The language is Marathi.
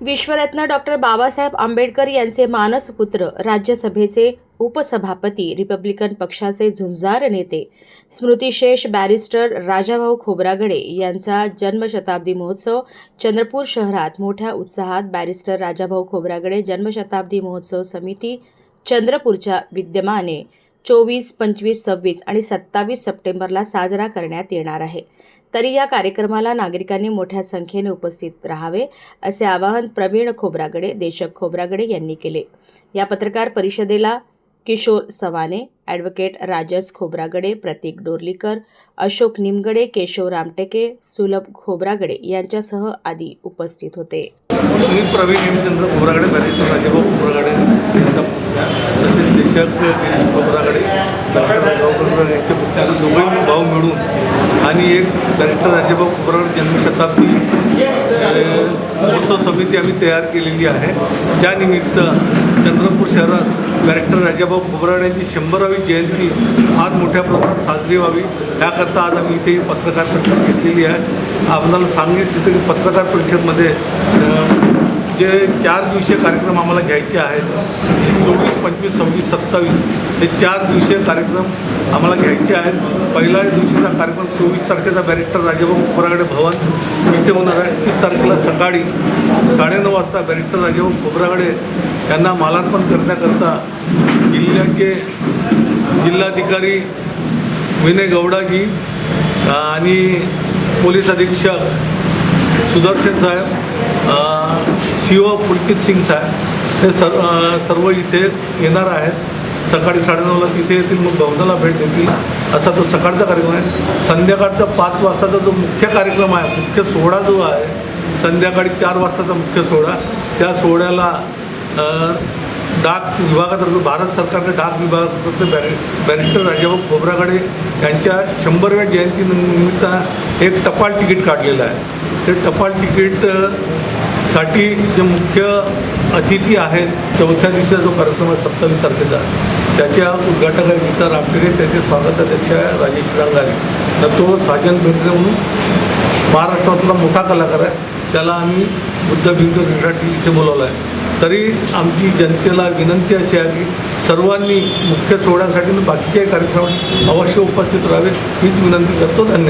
विश्वरत्न डॉक्टर बाबासाहेब आंबेडकर यांचे मानसपुत्र राज्यसभेचे उपसभापती रिपब्लिकन पक्षाचे झुंजार नेते स्मृतिशेष बॅरिस्टर राजाभाऊ खोब्रागडे यांचा जन्मशताब्दी महोत्सव चंद्रपूर शहरात मोठ्या उत्साहात बॅरिस्टर राजाभाऊ खोब्रागडे जन्मशताब्दी महोत्सव समिती चंद्रपूरच्या विद्यमाने चोवीस पंचवीस सव्वीस आणि सत्तावीस सप्टेंबरला साजरा करण्यात येणार आहे. तरी या कार्यक्रमाला नागरिकांनी मोठ्या संख्येने उपस्थित राहावे असे आवाहन प्रवीण खोब्रागडे देशक खोब्रागडे यांनी केले. या पत्रकार परिषदेला किशोर सवाने ॲडव्होकेट राजस खोब्रागडे प्रतीक डोरलीकर अशोक निमगडे केशव रामटेके सुलभ खोब्रागडे यांच्यासह आदी उपस्थित होते. मी प्रवीण हेमचंद्र राजेभाऊ यांचा पुतण्या तसेच देशक गिरीश खोबरागडे राजाभाऊ खोबरागडे यांचे मिळून आणि एक बॅरिस्टर राजेभाऊ खोबराकडे जन्मशताब्दी महोत्सव समिती आम्ही तयार केलेली आहे. त्यानिमित्त चंद्रपूर शहरात बॅरिस्टर राजाभाऊ खोबराड यांची शंभरावी जयंती फार मोठ्या प्रमाणात साजरी व्हावी. याकरता आज आम्ही इथे पत्रकार परिषद घेतलेली आहे. आपल्याला सांगितलं की पत्रकार परिषदमध्ये जे चार दिवसीय कार्यक्रम आम्हाला घ्यायचे आहेत चोवीस पंचवीस सव्वीस सत्तावीस हे चार दिवसीय कार्यक्रम आम्हाला घ्यायचे आहेत. पहिल्या दिवशीचा कार्यक्रम चोवीस तारखेचा बॅरिस्टर राजाभाऊ खोबरागडे भवन. इथे होणार आहे. तीस तारखेला सकाळी साडेनऊ वाजता बॅरिस्टर राजाभाऊ खोबरागडे यांना मालार्पण करण्याकरता जिल्ह्याचे जिल्हाधिकारी विनय गौडाजी आणि पोलीस अधीक्षक सुदर्शन साहेब सी ओ पुलकित सिंग साहेब हे सर सर्व इथे येणार आहेत. सकाळी साडेनऊला तिथे येतील मग भवनाला भेट देतील. असा तो सकाळचा कार्यक्रम आहे. संध्याकाळचा पाच वाजताचा जो मुख्य कार्यक्रम आहे मुख्य सोहळा जो आहे संध्याकाळी चार वाजताचा मुख्य सोहळा. त्या सोहळ्याला डाक विभागातर्फे भारत सरकारने डाक विभागातर्फे बॅरि बॅरिस्टर राजाभाऊ खोबरागडे यांच्या शंभरव्या जयंतीनिमित्त एक टपाल तिकीट काढलेलं आहे. ते टपाल तिकीट साठी जे मुख्य अतिथी आहेत चौथ्या दिवशीचा जो कार्यक्रम आहे सत्तावीस तारखेचा त्याच्या उद्घाटक आहे गीता त्याचे स्वागताध्यक्ष आहे राजेश रंगारी तर तो साजन बेंद्रे म्हणून महाराष्ट्रातला मोठा कलाकार आहे. त्याला आम्ही बुद्ध क्रीडासाठी इथे बोलवलं आहे. तरी आमची जनतेला विनंती अशी आहे की सर्वांनी मुख्य सोहळ्यासाठी बाकीच्याही कार्यक्रमात अवश्य उपस्थित राहावे हीच विनंती करतो. धन्यवाद.